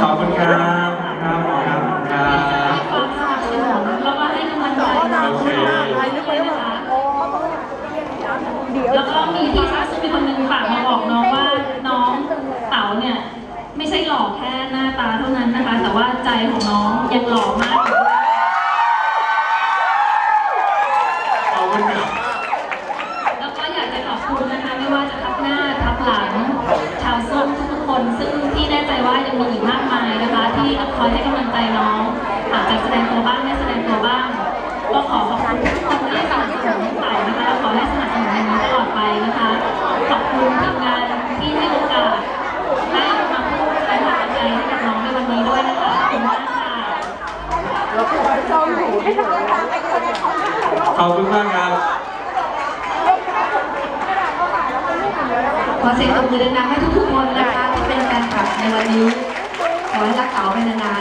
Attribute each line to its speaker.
Speaker 1: ขอบคุณครับ ครับครับครับ
Speaker 2: ความสนับสนุนแล้วก็ให้กำลังใจน้อง
Speaker 1: โอเค
Speaker 2: ด้วยนะคะแล้วก็มีที่ชาซึ่งมีคนหนึ่งฝากมาบอกน้องว่าน้องเต๋าเนี่ยไม่ใช่หล่อแค่หน้าตาเท่านั้นนะคะ แต่ว่าใจของน้องยังหล่อมาก
Speaker 1: ขอบคุณครับ
Speaker 2: แล้วก็อยากจะขอบคุณนะคะไม่ว่าจะทับหน้าทับหลังชาวส้มทุกคนซึ่ง ว่ายังมีอีกมากมายนะคะ ที่คอยให้กำลังใจน้องอาจจะแสดงตัวบ้างไม่แสดงตัวบ้างก็ขอขอบคุณทุกคนที่สนับสนุนเต่านะคะแล้วขอให้สนับสนุนอย่างนี้ตลอดไปนะคะ ขอบคุณทีมงานที่ให้โอกาสได้มาพูดและให้กำลังใจให้กับน้องในวันนี้ด้วยนะคะขอบคุณมากค่ะ
Speaker 1: ขอบคุณมากครับ
Speaker 3: ขอเสียงตบมือดังๆให้ทุกๆคน วันนี้ขอให้รักษาไปนาน